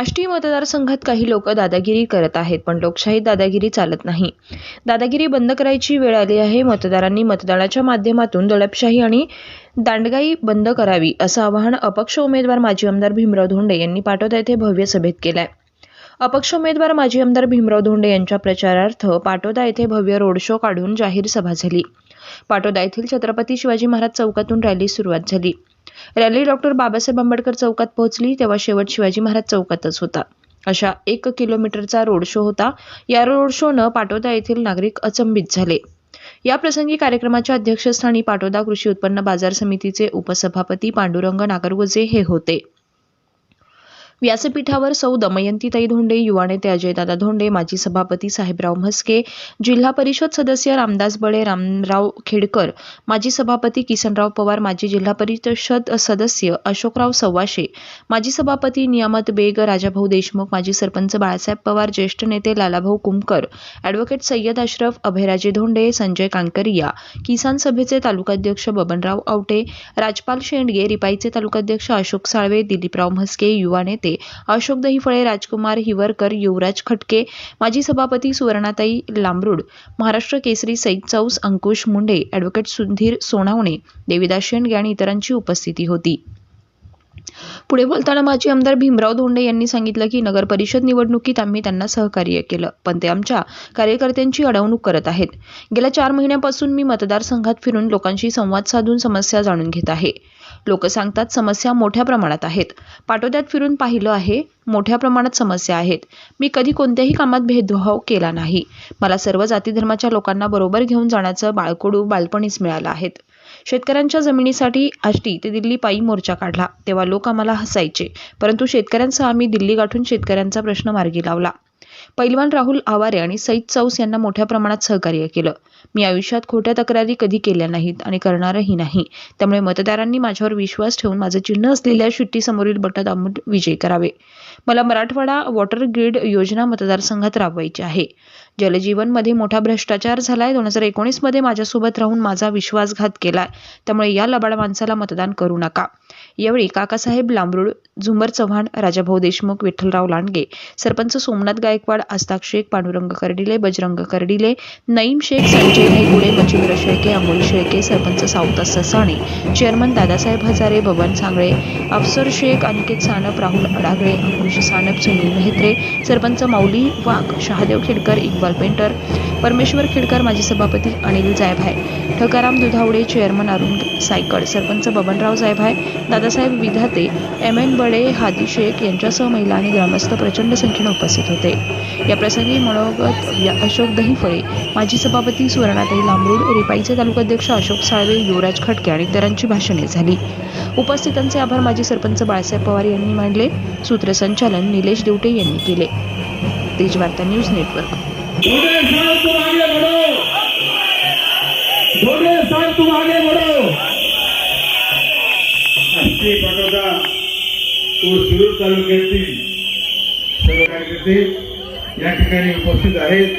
आष्टी मतदारसंघात काही लोक दादागिरी करत आहेत पण लोकशाहीत दादागिरी चालत नाही. दादागिरी बंद करायची वेळ आली आहे मतदारांनी मतदानाच्या माध्यमातून दडपशाही आणि दांडगाई बंद करावी असं आवाहन अपक्ष उमेदवार माजी आमदार भीमराव धोंडे यांनी पाटोदा येथे भव्य सभेत केलंय. अपक्ष उमेदवार माजी आमदार भीमराव धोंडे यांच्या प्रचारार्थ पाटोदा येथे भव्य रोड शो काढून जाहीर सभा झाली. पाटोदा येथील छत्रपती शिवाजी महाराज चौकातून रॅली सुरुवात झाली. रॅली डॉक्टर बाबासाहेब आंबेडकर चौकात पोहोचली तेव्हा शेवट शिवाजी महाराज चौकातच होता. अशा एक किलोमीटरचा रोड शो होता. या रोड शोनं पाटोदा येथील नागरिक अचंबित झाले. या प्रसंगी कार्यक्रमाच्या अध्यक्षस्थानी पाटोदा कृषी उत्पन्न बाजार समितीचे उपसभापती पांडुरंग नागरगोजे हे होते. व्यासपीठावर सौ दमयंतीताई धोंडे युवा नेते अजयदादा धोंडे माजी सभापती साहेबराव म्हस्के जिल्हा परिषद सदस्य रामदास बळे रामराव खेडकर माजी सभापती किसनराव पवार माजी जिल्हा परिषद सदस्य अशोकराव सव्वाशे माजी सभापती नियामत बेग राजाभाऊ देशमुख माजी सरपंच बाळासाहेब पवार ज्येष्ठ नेते लालाभाऊ कुमकर ॲडव्होकेट सय्यद अशरफ अभयराजे धोंडे संजय कांकरिया किसान सभेचे तालुकाध्यक्ष बबनराव आवटे राजपाल शेंडगे रिपाईचे तालुकाध्यक्ष अशोक साळवे दिलीपराव म्हस्के युवा नेते अशोक दहीफळे राजकुमार हिवरकर युवराज खटके माजी सभापती सुवर्णाताई लांबरूड महाराष्ट्र केसरी सईद चौस अंकुश मुंडे ॲडव्होकेट सुधीर सोनावणे देविदास शेंडगे आणि इतरांची उपस्थिती होती. पुढे बोलताना माजी आमदार भीमराव धोंडे यांनी सांगितलं की नगर परिषद निवडणुकीत आम्ही त्यांना सहकार्य केलं पण ते आमच्या कार्यकर्त्यांची अडवणूक करत आहेत. गेल्या चार महिन्यापासून मी मतदारसंघात फिरून लोकांशी संवाद साधून समस्या जाणून घेत आहे. लोक सांगतात समस्या मोठ्या प्रमाणात आहेत. पाटोद्यात फिरून पाहिलं आहे मोठ्या प्रमाणात समस्या आहेत. मी कधी कोणत्याही कामात भेदभाव केला नाही. मला सर्व जाती धर्माच्या लोकांना बरोबर घेऊन जाण्याचं बाळकडू बालपणीच मिळालं आहेत. शेतकऱ्यांच्या जमिनीसाठी आष्टी ते दिल्ली पायी मोर्चा काढला. तेव्हा लोक आम्हाला हसायचे. परंतु शेतकऱ्यांसह आम्ही दिल्ली गाठून शेतकऱ्यांचा प्रश्न मार्गी लावला. पैलवान राहुल आवारे आणि सईद चौस यांना मोठ्या प्रमाणात सहकार्य केलं. मी आयुष्यात खोट्या तक्रारी कधी केल्या नाहीत आणि करणारही नाही. त्यामुळे मतदारांनी माझ्यावर विश्वास ठेवून माझं चिन्ह असलेल्या शिट्टीसमोरील बटन दाबून विजयी करावे. मला मराठवाडा वॉटर ग्रीड योजना मतदारसंघात राबवायची आहे. जलजीवनमध्ये मोठा भ्रष्टाचार झालाय. दोन हजार एकोणीसमध्ये माझ्यासोबत राहून माझा विश्वासघात केलाय. त्यामुळे या लबाड माणसाला मतदान करू नका. यावेळी काकासाहेब लांबरूड झुंबर चव्हाण राजाभाऊ देशमुख विठ्ठलराव लांडगे सरपंच सोमनाथ गायकवाड आस्ताक शेख पांडुरंग कर्डिले बजरंग कर्डिले नईम शेख संजय धायगुडे मच्छिंद्र शेळके अमोल शेळके सरपंच सावता ससाणे चेअरमन दादासाहेब हजारे बबन सांगळे अफसर शेख अनिकेत सानप राहुल अडागळे अंकुश सानप सुनील मेहत्रे सरपंच माऊली वाघ शहादेव खेडकर इक्बाल पेंटर परमेश्वर खेडकर माजी सभापती Anil Jaybhay Thakaram Dudhawade chairman Arun Saykad sarpanch Babanrao Jaybhay Dadasaheb Vidhate M N Khade Hadi Shaikh यांच्यासह महिला आणि ग्रामस्थ प्रचंड संख्येने उपस्थित होते. या प्रसंगी मनोगत या अशोक दहीफळे माजी सभापती सुवर्णाताई लांबरूड रिपाईचे तालुकाध्यक्ष अशोक साळवे युवराज खटके आणि इतरांची भाषणे झाली. उपस्थितांचे आभार माजी सरपंच बाळासाहेब पवार यांनी मांडले सूत्रसंचालन निलेश देवटे यांनी केले. Tejvarta news network. शिरूर तालुक्यातील सर्व कार्यकर्ते या ठिकाणी उपस्थित आहेत.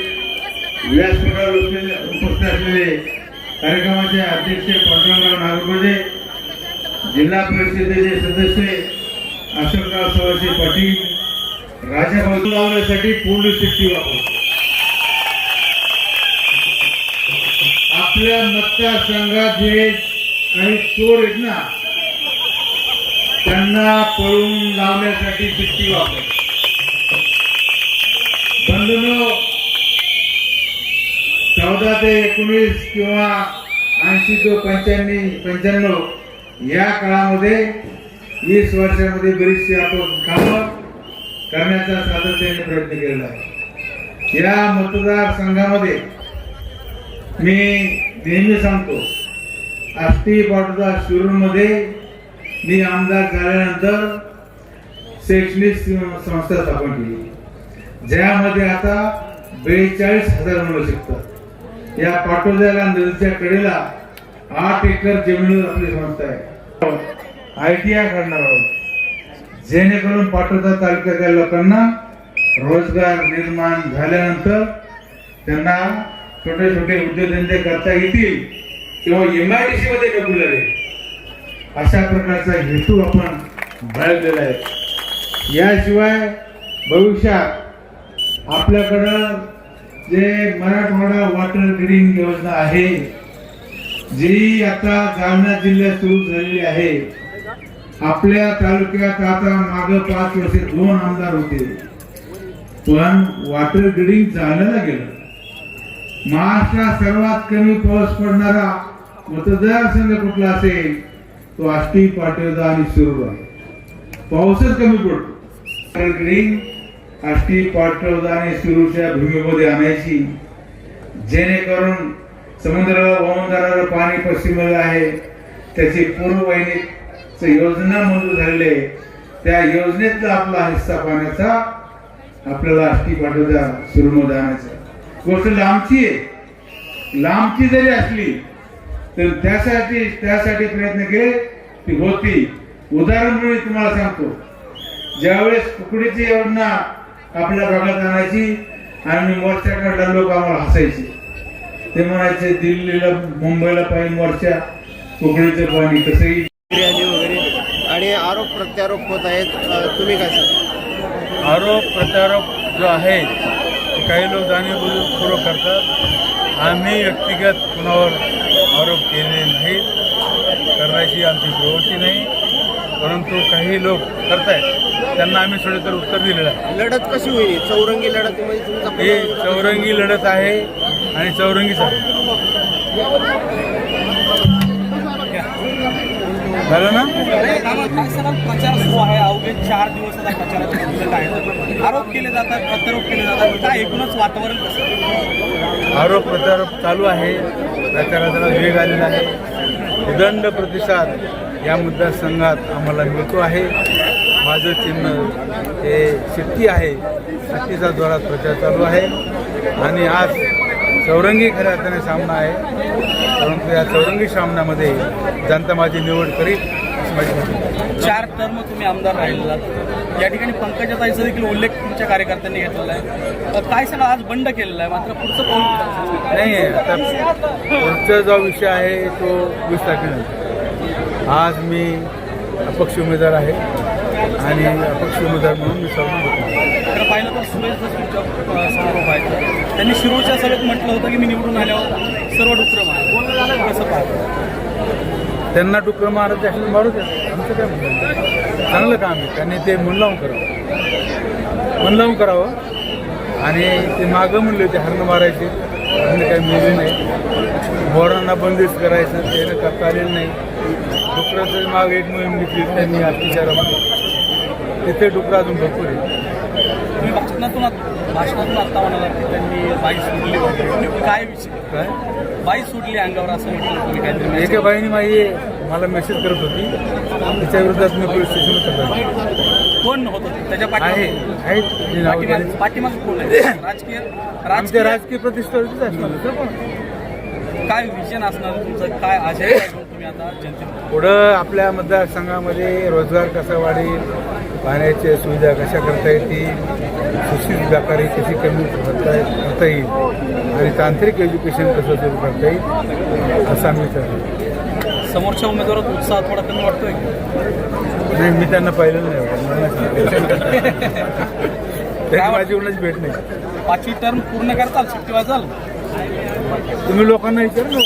व्यासपीठावर असलेले उपस्थित असलेले कार्यक्रमाचे अध्यक्ष पांडुरंगराव नागरगोजे जिल्हा परिषदेचे सदस्य अशोकराव सवाशी पाटील राजा बाजू लावण्यासाठी पूर्ण शक्ती वापर आपल्या मतदारसंघात जे काही चोर आहेत ना त्यांना पळून लावण्यासाठी शक्ती वापर बंधनो चौदा ते एकोणीस किंवा ऐंशी ते पंच्याण्णव पंच्याण्णव या काळामध्ये वीस वर्षामध्ये बरीचशी आपण कामं करण्याचा सातत्याने प्रयत्न केलेला आहे. या मतदारसंघामध्ये मी नेहमी सांगतो आष्टी बडोदा शिरूरमध्ये मी आमदार झाल्यानंतर शैक्षणिक संस्था स्थापन केली. ज्यामध्ये आता बेचाळीस हजार मुलं शिकतात. या पाटोद्याला नदीच्या कडेला आठ एकर जमिनीवर आपली संस्था आहे. आय टी आय करणार आहोत. जेणेकरून पाटोदा तालुक्यातल्या लोकांना रोजगार निर्माण झाल्यानंतर त्यांना छोटे छोटे उद्योगधंदे करता येतील किंवा एम आय डी सी मध्ये नोकरी लागेल. अशा प्रकारचा हेतू आपण बाळगलेला आहे. याशिवाय भविष्यात आपल्याकडं जे मराठवाडा वॉटर ग्रीन योजना आहे जी आता जालना जिल्ह्यात सुरू झालेली आहे आपल्या तालुक्यात आता माग पाच वर्षे दोन आमदार होते. पण वॉटर ग्रीडिंग चाललं गेलं. महाराष्ट्रात सर्वात कमी पाऊस पडणारा मतदारसंघ कुठला असेल? तो आष्टी पाटोदा आणि शिरूर आहे. पाऊसच कमी पडतो. आष्टी पाटोदा आणि शिरूरच्या भूमीमध्ये आणायची जेणेकरून समुद्राला वाहून पाणी पश्चिमेला आहे. त्याची पूर्ववाहिनीच योजना मंजूर झालेली आहे. त्या योजनेतला आपला हिस्सा पाण्याचा आपल्याला आष्टी पाठवता सुरू आणायचा गोष्ट लांबची आहे. लांबची जरी असली तर त्यासाठी त्यासाठी प्रयत्न केले. ती होती. उदाहरण म्हणून तुम्हाला सांगतो. ज्यावेळेस कुकडीची योजना आपल्या भागात आणायची आणि मोर्चाकडला लोक आम्हाला हसायचे. ते म्हणायचे दिल्लीला मुंबईला पाहिजे मोर्चा कुकडीचं पाणी कसंही आणि आरोप प्रत्यारोप होत आहेत. तुम्ही काय सांगा आरोप प्रत्यारोप जो आहे काही लोक जाणीवपूर्वक करतात. आम्ही व्यक्तिगत कुणावर आरोप केले नाहीत. करण्याची आमची प्रवृत्ती नाही. परंतु काही लोक करतायत. त्यांना आम्ही सडेतर उत्तर दिलेलं आहे. लढत कशी होईल? चौरंगी तुमचा हे पुन्हा- चौरंगी लढत आहे आणि चौरंगीच आहे. झालं ना? प्रचार सुरू आहे अवघे चार दिवस आता प्रचाराचे आहेत आरोप केले जातात प्रत्यारोप केले जातात. काय एकूणच वातावरण कसं? आरोप प्रत्यारोप चालू आहे. प्रचाराला वेग आलेला आहे. उदंड प्रतिसाद या मतदारसंघात आम्हाला मिळतो आहे. माझं चिन्ह हे शिट्टी आहे. शिट्टीचा जोरात प्रचार चालू आहे. आणि आज चौरंगी खऱ्या अर्थाने सामना आहे. परंतु या चौरंगी सामन्यामध्ये जनता माझी निवड करील अशी माझी. चार टर्म तुम्ही आमदार राहिलेलात या ठिकाणी पंकजाताईचा देखील उल्लेख तुमच्या कार्यकर्त्यांनी घेतलेला आहे. अ, काय सगळं आज बंड केलेलं आहे? मात्र पुढचं पाऊल? नाही आता पुढचा जो विषय आहे तो वीस तारखेनंतर. आज मी अपक्ष उमेदवार आहे आणि अपक्ष उमेदवार म्हणून मी सर्व खरं पाहिलं तर सुरेश अ, समोर आहेत त्यांनी शिरूरच्या सभेत म्हटलं होतं की मी निवडून आल्यावर सर्व डुक्कर मारा कसं पाहतो. त्यांना डुकर मारत असेल मारू द्या. आमचं काय म्हणणं चांगलं काम आहे. त्यांनी ते मन लावून करावं. मन लावून करावं. आणि ते मागं म्हणले होते हरणं मारायचे. हरणं काही मिळले नाही. बोरांना बंदिस्त करायचं ते करता आलेलं नाही. डुकराचं माग एक मोहीम घेतली त्यांनी अत्याचारामध्ये तिथे डुकरं अजून भरपूर आहे तुम्ही भाषणातून आत्ता म्हणाला की त्यांनी बाई सोडली वगैरे. काय विषय? काय? बाई सोडली अंगावर असं म्हटलं तुम्ही काहीतरी एका बाईने माझी मला मेसेज करत होती. तिच्या विरोधात मी पोलीस तक्रार कोण होतं? त्याच्या आहे. पाठीमागे कोण आहे? राजकीय राजकीय राजकीय प्रतिष्ठेवरतीच असणार? काय विजन असणार? तुमचं काय आशय तुम्ही आता जनतेत पुढं आपल्या मतदारसंघामध्ये रोजगार कसा वाढेल? पाण्याच्या सुविधा कशा करता येतील सुशिक्षित व्यापारी कशी कमी करता करता येईल आणि तांत्रिक एज्युकेशन कसं सुरू करता येईल असा आम्ही ठरवलं समोरच्या उमेदवारात उत्साह थोडा कमी वाटतोय? नाही मी त्यांना पाहिलं नाही माझी कोणाची भेट नाही. पाचवी टर्म पूर्ण करताल सुट्टी वाजाल तुम्ही लोकांना विचार ना